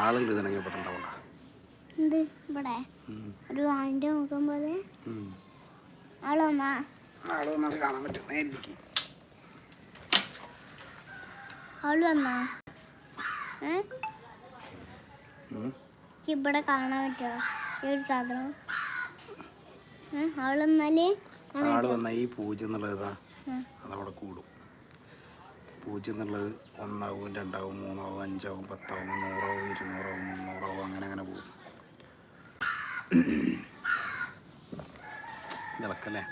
ആളുകൾ എന്ത്? ഇവിടെ? ഒരു മുഖം പോലെ? ആൾ കാണാൻ ആൾ വന്നാ? ഇവിടെ കാണാൻ പറ്റുമോ? ഈ ഒരു സാധനം? ആൾ വന്നാൽ? ആൾ വന്നാൽ ഈ പൂജ എന്നുള്ളത് അതവിടെ കൂടും. പൂജ്യം എന്നുള്ളത് ഒന്നാവും രണ്ടാവും മൂന്നാവും അഞ്ചാവും പത്താവും നൂറാവും ഇരുന്നൂറാവും മുന്നൂറാവും അങ്ങനെ അങ്ങനെ പോകും. ഇളക്കല്ലേ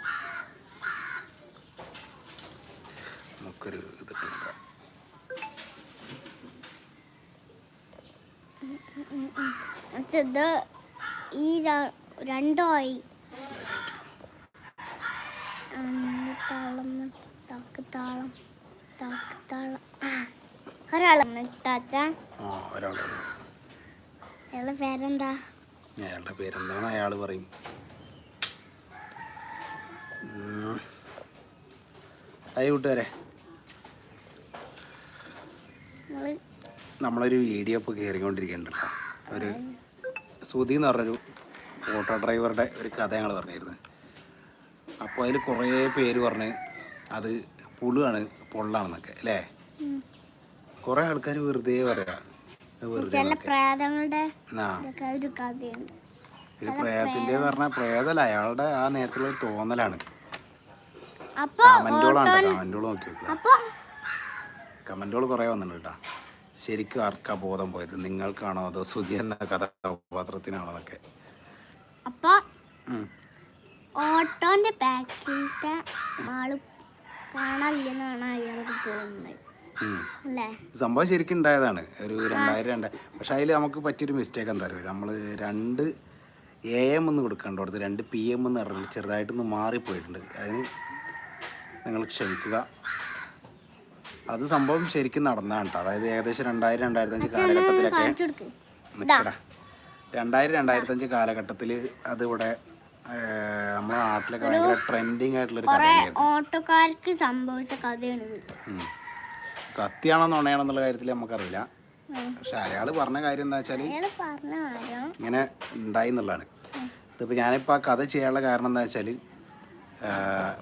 നമുക്കൊരു ഇതിട്ട് കൊടുക്കാം ഇത് ഈ രണ്ടായി. താളം താക്ക് താളം. താക്ക് താളം ഒരാളം ആ ഒരാൾ അയാളെ പേരെന്താ? അയാളുടെ പേരെന്താണ്? അയാൾ പറയും. ഹായ് കൂട്ടുകാരെ. നമ്മൾ നമ്മളൊരു വീഡിയോ ഇപ്പോൾ കയറിക്കൊണ്ടിരിക്കുന്നുണ്ട് ഒരു സുധി എന്ന് പറഞ്ഞൊരു ഓട്ടോ ഡ്രൈവറുടെ ഒരു കഥ ഞങ്ങൾ പറഞ്ഞിരുന്നു. അപ്പോൾ അതിൽ കുറേ പേര് പറഞ്ഞ് അത് പുളുവാണ് പൊള്ളാണെന്നൊക്കെ അല്ലേ? കുറെ ആൾക്കാർ വെറുതെ പറയാ പ്രേതത്തിന്റെ വെറുതെ ഒരു പറഞ്ഞാൽ പ്രേതല്ല അയാളുടെ ആ നേരത്തിലുള്ള ഒരു തോന്നലാണ്. അപ്പൊ കമന്റുകളാണ് കമന്റുകൾ നോക്കി നോക്കുക കുറെ വന്നിട്ടുണ്ട് കേട്ടോ. ശരിക്കും ആർക്കാ ബോധം പോയത്? നിങ്ങൾക്കാണോ അതോ സുധി എന്ന കഥാപാത്രത്തിനാണോ അതൊക്കെ അപ്പൊ. ഓട്ടോന്റെ ബാക്കിലത്തെ ആൾ കാണാനില്ലെന്നാണ് അയാൾക്ക് തോന്നുന്നത് ഉം. അല്ലേ? സംഭവം ശരിക്കും ഉണ്ടായതാണ്. ഒരു രണ്ടായിരം രണ്ട് പക്ഷെ അതിൽ നമുക്ക് പറ്റിയൊരു മിസ്റ്റേക്ക് എന്താ പറയുക നമ്മൾ രണ്ട് എ എം എന്ന് കൊടുക്കേണ്ട? അടുത്ത് രണ്ട് പി എം എന്ന് പറഞ്ഞിട്ട് ചെറുതായിട്ടൊന്ന് മാറിപ്പോയിട്ടുണ്ട്. അതിന് നിങ്ങൾ ക്ഷമിക്കുക. അത് സംഭവം ശരിക്കും നടന്നാണ് കേട്ടോ. അതായത് ഏകദേശം രണ്ടായിരം രണ്ടായിരത്തഞ്ച് കാലഘട്ടത്തിലൊക്കെ നിൽക്കടാ രണ്ടായിരം രണ്ടായിരത്തഞ്ച് കാലഘട്ടത്തിൽ അതിവിടെ നമ്മുടെ നാട്ടിലൊക്കെ ഭയങ്കര ട്രെൻഡിങ് കഥയായിരുന്നു. ഓട്ടോക്കാർക്ക് സംഭവിച്ച കഥയാണ് ഇത്. ഉം. സത്യമാണോ നുണയാണോ എന്നുള്ള കാര്യത്തിൽ നമുക്കറിയില്ല പക്ഷെ അയാൾ പറഞ്ഞ കാര്യം എന്താ വെച്ചാൽ ഇങ്ങനെ ഉണ്ടായി എന്നുള്ളതാണ്. ഇതിപ്പോൾ ഞാനിപ്പോൾ ആ കഥ ചെയ്യാനുള്ള കാരണം എന്താ വെച്ചാൽ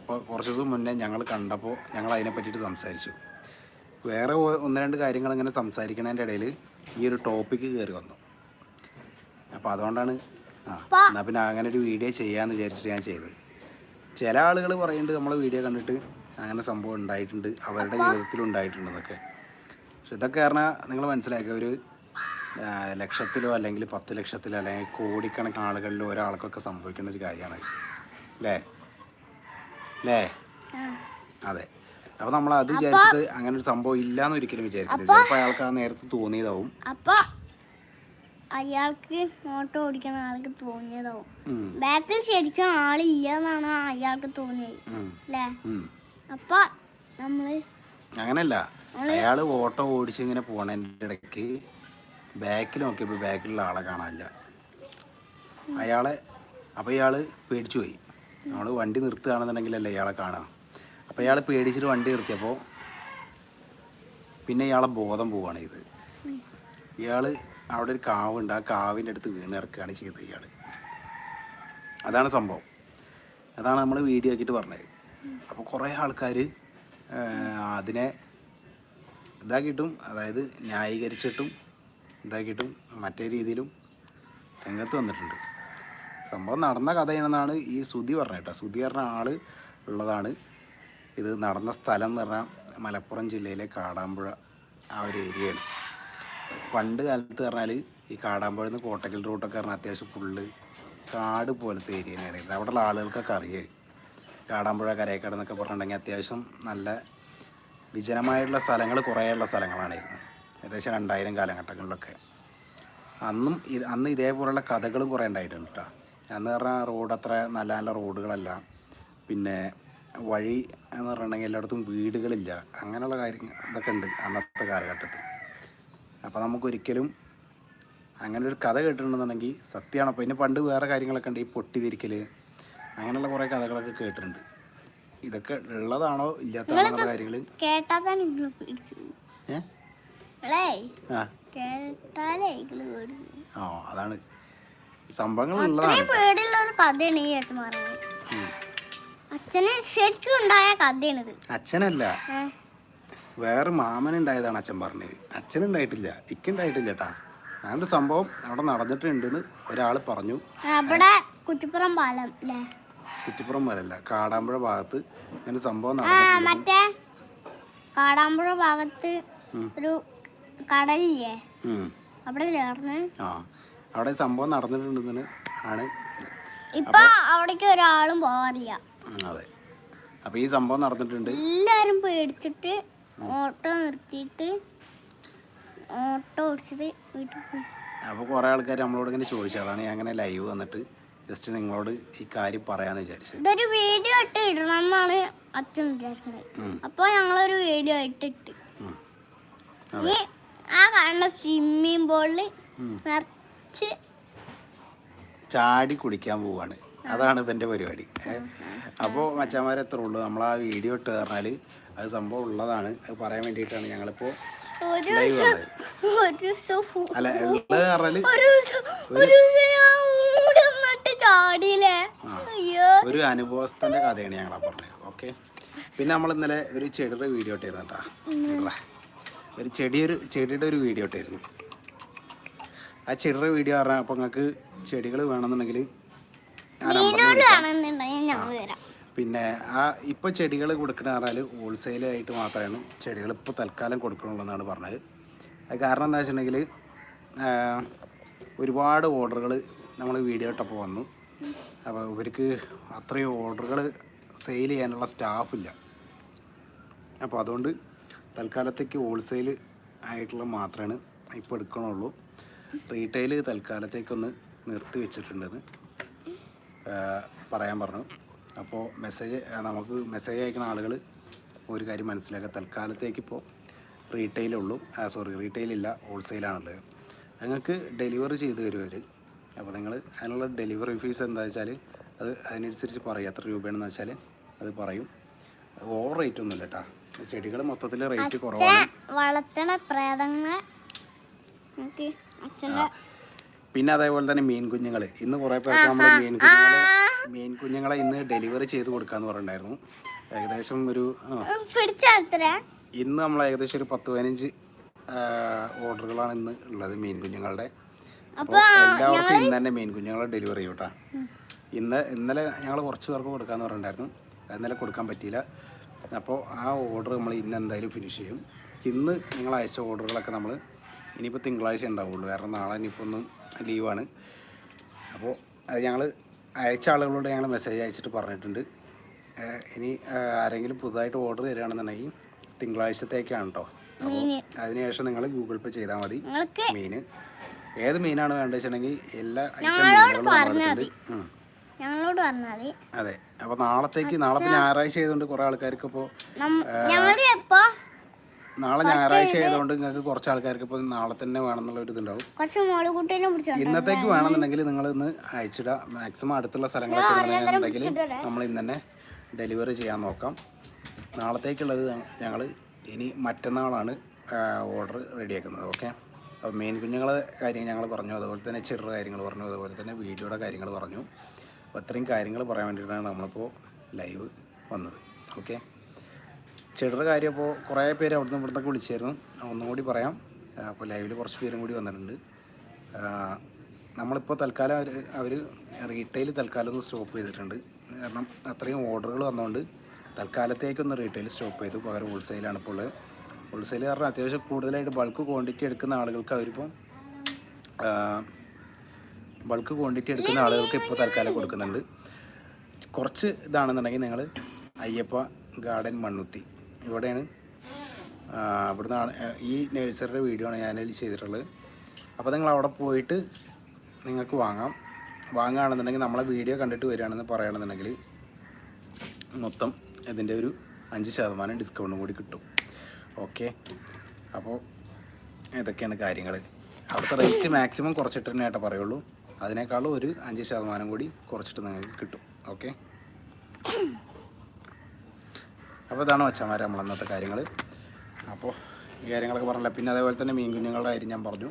ഇപ്പോൾ കുറച്ച് ദിവസം മുന്നേ ഞങ്ങൾ കണ്ടപ്പോൾ ഞങ്ങൾ അതിനെ പറ്റിയിട്ട് സംസാരിച്ചു. വേറെ ഒന്ന് രണ്ട് കാര്യങ്ങൾ ഇങ്ങനെ സംസാരിക്കുന്നതിന്റെ ഇടയിൽ ഈ ഒരു ടോപ്പിക്ക് കയറി വന്നു. അപ്പോൾ അതുകൊണ്ടാണ് ആ എന്നാൽ പിന്നെ അങ്ങനെ ഒരു വീഡിയോ ചെയ്യാന്ന് വിചാരിച്ചിട്ട് ഞാൻ ചെയ്തത്. ചില ആളുകൾ പറയുന്നുണ്ട് നമ്മളെ വീഡിയോ കണ്ടിട്ട് അങ്ങനെ സംഭവം ഉണ്ടായിട്ടുണ്ട് അവരുടെ ജീവിതത്തിൽ ഉണ്ടായിട്ടുണ്ട് ഉണ്ടായിട്ടുണ്ടെന്നൊക്കെ പക്ഷെ ഇതൊക്കെ പറഞ്ഞാൽ നിങ്ങൾ മനസ്സിലാക്കുക ഒരു ലക്ഷത്തിലോ അല്ലെങ്കിൽ പത്ത് ലക്ഷത്തിലോ അല്ലെങ്കിൽ കോടിക്കണക്കിന് ആളുകളിലോ ഒരാൾക്കൊക്കെ സംഭവിക്കുന്ന ഒരു കാര്യമാണ്. അല്ലേ? അല്ലേ. അതെ. അപ്പോൾ നമ്മൾ അത് വിചാരിച്ചിട്ട് അങ്ങനെ ഒരു സംഭവം ഇല്ലാന്ന് ഒരിക്കലും വിചാരിക്കരുത്. ചിലപ്പോൾ അയാൾക്ക് ആ നേരത്തെ തോന്നിയതാവും. അപ്പൊ. അയാൾക്ക് ഓട്ടോ ഓടിക്കണ ആൾക്ക് തോന്നിയതോ? ബാക്കിൽ ശരിക്കും ആളില്ല എന്നാണ് അയാൾക്ക് തോന്നിയത്. അല്ലേ. അപ്പൊ നമ്മൾ അങ്ങനല്ല. അയാൾ ഓട്ടോ ഓടിച്ച് ഇങ്ങനെ പോണതിന്റെ ഇടയ്ക്ക് ബാക്കിൽ നോക്കിയപ്പോ ബാക്കിലുള്ള ആളെ കാണാനില്ല. അയാളെ അപ്പൊ ഇയാൾ പേടിച്ചു പോയി. നമ്മൾ വണ്ടി നിർത്തുകയാണെന്നുണ്ടെങ്കിലല്ലേ ഇയാളെ കാണാം അപ്പൊ ഇയാൾ പേടിച്ചിട്ട് വണ്ടി നിർത്തിയപ്പോ പിന്നെ ഇയാളെ ബോധം പോവാണ് ഇത്. ഇയാൾ അവിടെ ഒരു കാവുണ്ട്. ആ കാവിന്റെ അടുത്ത് വീണ് കിടക്കുകയാണ് ചെയ്തത് ഇയാൾ അതാണ് സംഭവം. അതാണ് നമ്മൾ വീഡിയോ ആക്കിയിട്ട് പറഞ്ഞത്. അപ്പോൾ കുറേ ആൾക്കാർ അതിനെ ഇതാക്കിയിട്ടും അതായത് ന്യായീകരിച്ചിട്ടും ഇതാക്കിയിട്ടും മറ്റേ രീതിയിലും രംഗത്ത് വന്നിട്ടുണ്ട്. സംഭവം നടന്ന കഥയാണെന്നാണ് ഈ സുധി പറഞ്ഞത് കേട്ടോ. സുധി പറഞ്ഞ ആൾ ഉള്ളതാണ്. ഇത് നടന്ന സ്ഥലം എന്ന് പറഞ്ഞാൽ മലപ്പുറം ജില്ലയിലെ കാടാമ്പുഴ ആ ഒരു ഏരിയയാണ്. പണ്ട് കാലത്ത് പറഞ്ഞാൽ ഈ കാടാമ്പുഴ നിന്ന് കോട്ടക്കൽ റൂട്ടൊക്കെ പറഞ്ഞാൽ അത്യാവശ്യം ഫുള്ള് കാട് പോലത്തെ ഏരിയ തന്നെയാണ്. അവിടെയുള്ള ആളുകൾക്കൊക്കെ അറിയാം. കാടാമ്പുഴ കരയക്കാട് എന്നൊക്കെ പറഞ്ഞിട്ടുണ്ടെങ്കിൽ അത്യാവശ്യം നല്ല വിജനമായിട്ടുള്ള സ്ഥലങ്ങൾ കുറേയുള്ള സ്ഥലങ്ങളാണിരുന്നത് ഏകദേശം രണ്ടായിരം കാലഘട്ടങ്ങളിലൊക്കെ. അന്നും ഇത് അന്ന് ഇതേപോലുള്ള കഥകളും കുറേ ഉണ്ടായിട്ടുണ്ട് കേട്ടോ അന്ന് പറഞ്ഞാൽ റോഡ് അത്ര നല്ല നല്ല റോഡുകളല്ല. പിന്നെ വഴി എന്ന് പറഞ്ഞിട്ടുണ്ടെങ്കിൽ എല്ലായിടത്തും വീടുകളില്ല. അങ്ങനെയുള്ള കാര്യങ്ങൾ ഇതൊക്കെ ഉണ്ട് അന്നത്തെ കാലഘട്ടത്തിൽ. അപ്പോൾ നമുക്കൊരിക്കലും അങ്ങനെ ഒരു കഥ കേട്ടിട്ടുണ്ടെന്നുണ്ടെങ്കിൽ സത്യമാണ്. അപ്പോൾ ഇനി പണ്ട് വേറെ കാര്യങ്ങളൊക്കെ ഉണ്ട്. ഈ പൊട്ടിതിരിക്കൽ അങ്ങനെയുള്ള കുറേ കഥകളൊക്കെ കേട്ടിട്ടുണ്ട്. ഇതൊക്കെ ഉള്ളതാണോ ഇല്ലാത്തതാണോ കാര്യങ്ങൾ ആ. അതാണ്. സംഭവങ്ങൾ ഉള്ളതാണ് പറഞ്ഞത് ശരിക്കും ഉണ്ടായ കഥയാണിത്. അച്ഛനല്ല? വേറെ മാമനുണ്ടായതാണ് അച്ഛൻ പറഞ്ഞത്. അച്ഛനുണ്ടായിട്ടില്ല ഇക്കുണ്ടായിട്ടില്ല കേട്ടാ അങ്ങനൊരു സംഭവം? അവിടെ നടന്നിട്ടുണ്ടെന്ന് ഒരാൾ പറഞ്ഞു. അവിടെ കുറ്റിപ്പുറം പാലം അല്ലേ കുറ്റിപ്പുറം വരല്ല കാടാമ്പുഴ ഭാഗത്ത് ഇങ്ങനെ സംഭവം മറ്റേ കാടാമ്പുഴ ഭാഗത്ത് ഒരു കടലില്ലേ. അവിടെ ആ അവിടെ സംഭവം നടന്നിട്ടുണ്ടെന്ന് ആണ്. ഇപ്പൊ അവിടേക്ക് ഒരാളും പോകാറില്ല അതെ. അപ്പൊ ഈ സംഭവം നടന്നിട്ടുണ്ട്. എല്ലാരും പേടിച്ചിട്ട് ഓട്ടോ നിർത്തിയിട്ട് ഓട്ടോ ഓടിച്ചിട്ട് വീട്ടിൽ പോയി. അപ്പോൾ കുറേ ആൾക്കാർ നമ്മളോട് ഇങ്ങനെ ചോദിച്ചു. അതാണ് ഞാൻ അങ്ങനെ ലൈവ് വന്നിട്ട് ജസ്റ്റ് നിങ്ങളോട് ഈ കാര്യം പറയാന്ന് വിചാരിച്ചത്. ഇതൊരു വീഡിയോ ഇട്ട് ഇടണം എന്നാണ് അച്ഛൻ വിചാരിക്കുന്നത് അപ്പോൾ അപ്പൊ ഞങ്ങളൊരു വീഡിയോ ഇട്ടിട്ട്. ഇനി ആ കാണുന്ന സ്വിമ്മിംഗ് പൂളിൽ. നിറച്ച് ചാടി കുടിക്കാൻ പോവാണ്. അതാണ് ഇവന്റെ പരിപാടി. അപ്പോൾ മച്ചാമാരെ എത്ര ഉള്ളൂ? നമ്മൾ ആ വീഡിയോ ഇട്ട് പറഞ്ഞാൽ അത് സംഭവം ഉള്ളതാണ്. അത് പറയാൻ വേണ്ടിയിട്ടാണ് ഞങ്ങളിപ്പോൾ ലൈവ് അല്ല ഉള്ളത് പറഞ്ഞാൽ ഒരു അനുഭവസ്ഥന്റെ കഥയാണ് ഞങ്ങളാ പറഞ്ഞത്. ഓക്കെ? പിന്നെ നമ്മൾ ഇന്നലെ ഒരു ചെടിയുടെ വീഡിയോ ഇട്ടായിരുന്നു കേട്ടോ. ഒരു ചെടി ഒരു ചെടിയുടെ ഒരു വീഡിയോ ഇട്ടായിരുന്നു. ആ ചെടിയുടെ വീഡിയോ പറഞ്ഞാൽ അപ്പോൾ നിങ്ങൾക്ക് ചെടികൾ വേണമെന്നുണ്ടെങ്കിൽ പിന്നെ ആ ഇപ്പോൾ ചെടികൾ കൊടുക്കണ ഹോൾസെയിൽ ആയിട്ട് മാത്രമാണ് ചെടികൾ ഇപ്പോൾ തൽക്കാലം കൊടുക്കണുള്ളൂ എന്നാണ് പറഞ്ഞത്. അത് കാരണം എന്താ വെച്ചിട്ടുണ്ടെങ്കിൽ ഒരുപാട് ഓർഡറുകൾ നമ്മൾ വീഡിയോ ഇട്ടപ്പോൾ വന്നു. അപ്പോൾ ഇവർക്ക് അത്രയും ഓർഡറുകൾ സെയിൽ ചെയ്യാനുള്ള സ്റ്റാഫില്ല അപ്പോൾ അതുകൊണ്ട് തൽക്കാലത്തേക്ക് ഹോൾസെയിൽ ആയിട്ടുള്ള മാത്രമാണ് ഇപ്പോൾ എടുക്കണുള്ളൂ. റീറ്റെയിൽ തൽക്കാലത്തേക്കൊന്ന് നിർത്തി വെച്ചിട്ടുണ്ടെന്ന് പറയാൻ പറഞ്ഞു. അപ്പോൾ മെസ്സേജ് നമുക്ക് മെസ്സേജ് അയക്കുന്ന ആളുകൾ ഒരു കാര്യം മനസ്സിലാക്കുക. തൽക്കാലത്തേക്ക് ഇപ്പോൾ റീറ്റെയിലുള്ളൂ സോറി റീറ്റെയിലില്ല ഹോൾസെയിലാണുള്ളത് നിങ്ങൾക്ക് ഡെലിവറി ചെയ്ത് തരുവർ അപ്പോൾ നിങ്ങൾ അതിനുള്ള ഡെലിവറി ഫീസ് എന്താ വെച്ചാൽ അത് അതിനനുസരിച്ച് പറയും. എത്ര രൂപയാണെന്ന് വെച്ചാൽ അത് പറയും. ഓവർ റേറ്റ് ഒന്നുമില്ല കേട്ടോ ചെടികൾ മൊത്തത്തിൽ റേറ്റ് കുറവാണ്. വളർത്തണ പ്രേതങ്ങൾ പിന്നെ അതേപോലെ തന്നെ മീൻ കുഞ്ഞുങ്ങൾ ഇന്ന് കുറേ പേർക്ക് നമ്മൾ മീൻ കുഞ്ഞുങ്ങളെ മീൻ കുഞ്ഞുങ്ങളെ ഇന്ന് ഡെലിവറി ചെയ്ത് കൊടുക്കാന്ന് പറഞ്ഞിട്ടുണ്ടായിരുന്നു. ഏകദേശം ഒരു ഇന്ന് നമ്മൾ ഏകദേശം ഒരു പത്ത് പതിനഞ്ച് ഓർഡറുകളാണ് ഇന്ന് ഉള്ളത് മീൻ കുഞ്ഞുങ്ങളുടെ. അപ്പോൾ എല്ലാവർക്കും ഇന്ന് തന്നെ മീൻ കുഞ്ഞുങ്ങളെ ഡെലിവറി ചെയ്യൂട്ടാ ഇന്ന് ഇന്നലെ ഞങ്ങൾ കുറച്ച് പേർക്ക് കൊടുക്കാന്ന് പറഞ്ഞിട്ടുണ്ടായിരുന്നു. ഇന്നലെ കൊടുക്കാൻ പറ്റിയില്ല. അപ്പോൾ ആ ഓർഡർ നമ്മൾ ഇന്ന് എന്തായാലും ഫിനിഷ് ചെയ്യും. ഇന്ന് നിങ്ങൾ അയച്ച ഓർഡറുകളൊക്കെ നമ്മൾ ഇനിയിപ്പോൾ തിങ്കളാഴ്ച ഉണ്ടാവുള്ളൂ. കാരണം നാളെ ഇനിയിപ്പോൾ ഒന്നും ലീവാണ്. അപ്പോൾ അത് ഞങ്ങൾ അയച്ച ആളുകളോട് ഞങ്ങൾ മെസ്സേജ് അയച്ചിട്ട് പറഞ്ഞിട്ടുണ്ട്. ഇനി ആരെങ്കിലും പുതുതായിട്ട് ഓർഡർ തരികയാണെന്നുണ്ടെങ്കിൽ തിങ്കളാഴ്ചത്തേക്കാണ് കേട്ടോ അപ്പോൾ അതിനുശേഷം നിങ്ങൾ ഗൂഗിൾ പേ ചെയ്താൽ മതി. മീന്. ഏത് മീനാണ് വേണ്ടത് വെച്ചിട്ടുണ്ടെങ്കിൽ എല്ലാ ഐറ്റം ഞങ്ങളോട് മീനുകളും പറഞ്ഞാൽ നമ്മളെടുത്തുണ്ട് ഞങ്ങളോട് പറഞ്ഞാൽ അതെ. അപ്പോൾ നാളത്തേക്ക് നാളെ ഞായറാഴ്ച ആയതുകൊണ്ട് കുറേ ആൾക്കാർക്ക് ഇപ്പോൾ നാളെ ഞായറാഴ്ച ആയതുകൊണ്ട് നിങ്ങൾക്ക് കുറച്ച് ആൾക്കാർക്ക് ഇപ്പോൾ നാളെ തന്നെ വേണമെന്നുള്ള ഒരു ഇതുണ്ടാവും. കുറച്ച് മോൾ കുട്ടീനെ ഇന്നത്തേക്ക് വേണമെന്നുണ്ടെങ്കിൽ നിങ്ങൾ ഇന്ന് അയച്ചിടുക മാക്സിമം അടുത്തുള്ള സ്ഥലങ്ങളൊക്കെ ഉണ്ടെന്നുണ്ടെങ്കിൽ നമ്മൾ ഇന്ന് തന്നെ ഡെലിവറി ചെയ്യാൻ നോക്കാം. നാളത്തേക്കുള്ളത് ഞങ്ങൾ ഇനി മറ്റന്നാളാണ് ഓർഡർ റെഡിയാക്കുന്നത് ഓക്കെ അപ്പോൾ മെയിൻ കുഞ്ഞുങ്ങളെ കാര്യം ഞങ്ങൾ പറഞ്ഞു. അതുപോലെ തന്നെ ചെറുടെ കാര്യങ്ങൾ പറഞ്ഞു. അതുപോലെ തന്നെ വീഡിയോയുടെ കാര്യങ്ങൾ പറഞ്ഞു. അപ്പോൾ അത്രയും കാര്യങ്ങൾ പറയാൻ വേണ്ടിയിട്ടാണ് നമ്മളിപ്പോൾ ലൈവ് വന്നത്. ഓക്കെ ചെടിയുടെ കാര്യം ഇപ്പോൾ കുറേ പേര് അവിടുന്ന് ഇവിടുന്നൊക്കെ വിളിച്ചായിരുന്നു. ഒന്നും കൂടി പറയാം. അപ്പോൾ ലൈവിൽ കുറച്ച് പേരും കൂടി വന്നിട്ടുണ്ട്. നമ്മളിപ്പോൾ തൽക്കാലം അവർ അവർ റീറ്റെയിൽ തൽക്കാലം ഒന്ന് സ്റ്റോപ്പ് ചെയ്തിട്ടുണ്ട്. കാരണം അത്രയും ഓർഡറുകൾ വന്നതുകൊണ്ട് തൽക്കാലത്തേക്കൊന്ന് റീറ്റെയിൽ സ്റ്റോപ്പ് ചെയ്തു. പകരം ഹോൾസെയിലാണ് ഇപ്പോൾ ഉള്ളത്. ഹോൾസെയിൽ കാരണം അത്യാവശ്യം കൂടുതലായിട്ട് ബൾക്ക് ക്വാണ്ടിറ്റി എടുക്കുന്ന ആളുകൾക്ക് അവരിപ്പം ബൾക്ക് ക്വാണ്ടിറ്റി എടുക്കുന്ന ആളുകൾക്ക് ഇപ്പോൾ തൽക്കാലം കൊടുക്കുന്നുണ്ട്. കുറച്ച് ഇതാണെന്നുണ്ടെങ്കിൽ നിങ്ങൾ അയ്യപ്പ ഗാർഡൻ മണ്ണുത്തി. ഇവിടെയാണ്. ഇവിടുന്നാണ് ഈ നേഴ്സറിയുടെ വീഡിയോ ആണ് ഞാനതിൽ ചെയ്തിട്ടുള്ളത്. അപ്പോൾ നിങ്ങൾ അവിടെ പോയിട്ട് നിങ്ങൾക്ക് വാങ്ങാം. വാങ്ങുകയാണെന്നുണ്ടെങ്കിൽ നമ്മളെ വീഡിയോ കണ്ടിട്ട് വരികയാണെന്ന് പറയുകയാണെന്നുണ്ടെങ്കിൽ മൊത്തം ഇതിന്റെ ഒരു അഞ്ച് ശതമാനം ഡിസ്കൗണ്ടും കൂടി കിട്ടും. ഓക്കെ? അപ്പോൾ ഇതൊക്കെയാണ് കാര്യങ്ങൾ അവിടുത്തെ റേറ്റ് മാക്സിമം കുറച്ചിട്ട് തന്നെ ആയിട്ട് പറയുള്ളൂ. അതിനേക്കാളും ഒരു അഞ്ച് ശതമാനം കൂടി കുറച്ചിട്ട് നിങ്ങൾക്ക് കിട്ടും. ഓക്കെ? അപ്പോൾ ഇതാണ് അച്ഛന്മാർ നമ്മൾ അന്നത്തെ കാര്യങ്ങൾ അപ്പോൾ ഈ കാര്യങ്ങളൊക്കെ പറഞ്ഞില്ല? പിന്നെ അതേപോലെ തന്നെ മീൻ കുഞ്ഞുങ്ങളുടെ കാര്യം ഞാൻ പറഞ്ഞു.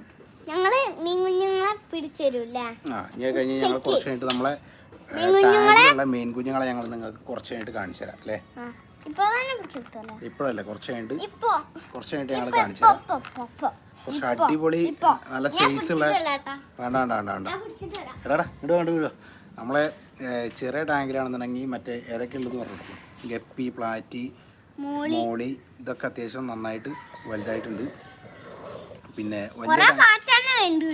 ഞങ്ങൾ മീൻ കുഞ്ഞുങ്ങളെ പിടിച്ചേരൂല്ലേ? ആ ഇനി കഴിഞ്ഞ് ഞങ്ങൾ കുറച്ച് കഴിഞ്ഞിട്ട് നമ്മളെ? ടാങ്കിലുള്ള മീൻ കുഞ്ഞുങ്ങളെ ഞങ്ങൾ നിങ്ങൾക്ക് കുറച്ച് കഴിഞ്ഞിട്ട് കാണിച്ചു തരാം അല്ലേ ഇപ്പോഴല്ലേ കുറച്ച് കഴിഞ്ഞിട്ട്? കുറച്ച് കഴിഞ്ഞിട്ട് ഞങ്ങൾ കാണിച്ചു തരാം കുറച്ച് അടിപൊളി നല്ല ഞാൻ സൈസ് ഉള്ള. വേണ്ട വേണ്ട വേണ്ട വേണ്ട. ഞാൻ എടാടാ ഇങ്ങോട്ട് വേണ്ട വീഴോ നമ്മളെ ചെറിയ ടാങ്കിലാണെന്നുണ്ടെങ്കിൽ മറ്റേ ഏതൊക്കെ ഉള്ളതെന്ന് പറഞ്ഞിട്ടുണ്ട് ഗപ്പി പ്ലാറ്റി മോളി. ഇതൊക്കെ അത്യാവശ്യം നന്നായിട്ട് വലുതായിട്ടുണ്ട്. പിന്നെ വലിയ ടാങ്ക്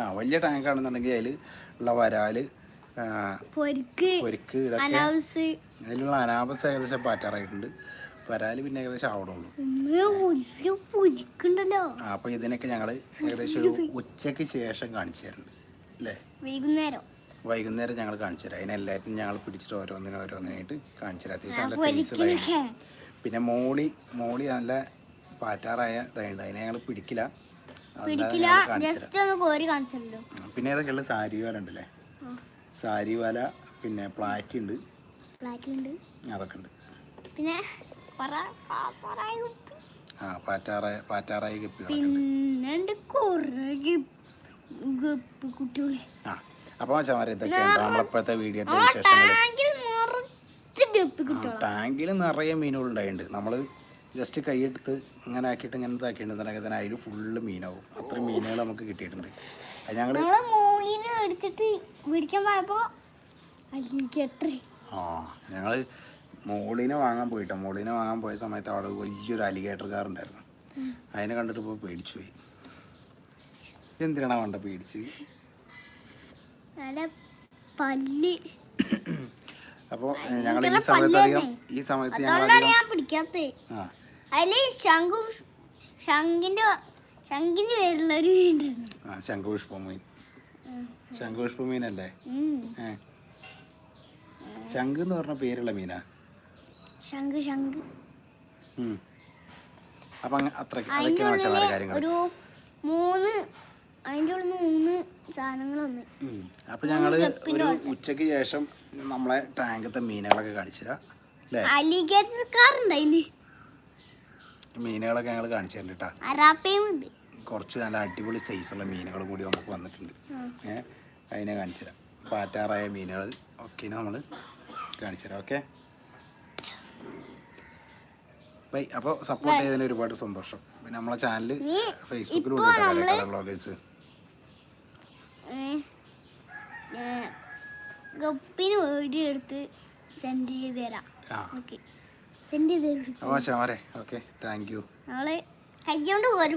ആ വലിയ ടാങ്കാണെന്നുണ്ടെങ്കിൽ അതിൽ ഉള്ള വരാൽ പൊരിക്ക് ഇതൊക്കെ അതിലുള്ള അനാബസ് ഏകദേശം പാറ്റാറായിട്ടുണ്ട്. വരാൽ പിന്നെ ഏകദേശം ആവണുള്ളൂ. അപ്പൊ ആ, അപ്പോൾ ഇതിനൊക്കെ ഞങ്ങൾ ഏകദേശം ഒരു ഉച്ചയ്ക്ക് ശേഷം കാണിച്ചു തരുന്നുണ്ട്. അല്ലേ? വൈകുന്നേരം. വൈകുന്നേരം ഞങ്ങൾ കാണിച്ചു തരാം. അതിനെല്ലായിട്ടും ഞങ്ങൾ പിടിച്ചിട്ട് ഓരോന്നിനും ഓരോന്നിനായിട്ട് കാണിച്ചു തരാം. അത്യാവശ്യം നല്ല സൈസ് പിന്നെ മോളി മോളി നല്ല പാറ്റാറായ ഇതായിട്ട് അതിനെ ഞങ്ങൾ പിടിക്കില്ല. പിന്നെ ഏതൊക്കെയുള്ള സാരി വാല ഉണ്ടല്ലേ? സാരി വാല പിന്നെ പ്ലാറ്റ് ഉണ്ട്. അതൊക്കെ ഉണ്ട്. പിന്നെ ആ പാറ്റാറായ പാറ്റാറായ ഗപ്പി പിന്നെ കുട്ടികൾ. ആ അപ്പോൾ അച്ഛന്മാരെ ഇതൊക്കെയാണ് നമ്മളിപ്പോഴത്തെ വീഡിയോയുടെ വിശേഷങ്ങൾ ടാങ്കിൽ നിറയെ മീനുകളുണ്ടായിട്ടുണ്ട് നമ്മൾ ജസ്റ്റ് കൈയെടുത്ത് ഇങ്ങനെ ആക്കിയിട്ട് ഇങ്ങനെ ഇതാക്കിയിട്ടുണ്ടെന്നുണ്ടെങ്കിൽ തന്നെ അതിൽ ഫുള്ള് മീനാവും. അത്രയും മീനുകൾ നമുക്ക് കിട്ടിയിട്ടുണ്ട്. അത് ഞങ്ങൾ മോളിനെ എടുത്തിട്ട് പിടിക്കാൻ പോയപ്പോൾ ആ ഞങ്ങൾ മോളിനെ വാങ്ങാൻ പോയിട്ടോ. മോളിനെ വാങ്ങാൻ പോയ സമയത്ത് അവിടെ വലിയൊരു അലിഗേറ്റർ കാർ ഉണ്ടായിരുന്നു അതിനെ കണ്ടിട്ട് ഇപ്പോൾ പേടിച്ചു പോയി എന്തിനാണ് വേണ്ട പേടിച്ച് പല്ല്. അപ്പോൾ ഞങ്ങൾ ഈ സമയത്ത് അധികം ഈ സമയത്ത് ഞങ്ങൾ ഞാൻ പിടിക്കാത്തത് അതിൽ ശംഖു ശംഖിന്റെ ശംഖിന് പേരുള്ള ഒരു വീണ്ടായിരുന്നു ആ ശംഖുപുഷ്പമീൻ ശംഖുപുഷ്പമീനല്ലേ ഏ. ശംഖ് എന്ന് പറഞ്ഞ പേരുള്ള മീനാ? ശംഖ് ശംഖ്. അപ്പം അപ്പൊ അത്രയ്ക്ക് അതൊക്കെയാണ് കാര്യങ്ങൾ ഒരു മൂന്ന് അതിന്റെ ഉള്ളിൽ മൂന്ന് ഉം. അപ്പൊ ഞങ്ങൾ ഒരു ഉച്ചയ്ക്ക് ശേഷം നമ്മളെ ടാങ്കത്തെ മീനുകളൊക്കെ കാണിച്ചുതരാം. അല്ലേ അലിഗേറ്റർ കാറുണ്ടായില്ലേ മീനുകളൊക്കെ ഞങ്ങൾ കാണിച്ചു കേട്ടോ അറാപ്പയും ഉണ്ട്. കുറച്ച് നല്ല അടിപൊളി സൈസുള്ള മീനുകൾ കൂടി നമുക്ക് വന്നിട്ടുണ്ട്. ഏഹ് അതിനെ കാണിച്ചു തരാം പാറ്റാറായ മീനുകൾ ഒക്കെ നമ്മൾ കാണിച്ചു തരാം ഓക്കെ? ബൈ. അപ്പോൾ സപ്പോർട്ട് ചെയ്തതിന് ഒരുപാട് സന്തോഷം. പിന്നെ നമ്മളെ ചാനൽ ഫേസ്ബുക്കിലൂടെ ഫേസ്ബുക്കിലും ഉണ്ട് ബ്ലോഗേഴ്സ് ഗപ്പിന് വീഡിയോ എടുത്ത് സെൻഡ് ചെയ്ത് തരാം. ഓക്കെ സെൻഡ് ചെയ്ത് തരാം. ഓക്കെ താങ്ക് യു നമ്മൾ കൈ കൊണ്ട് ഒരു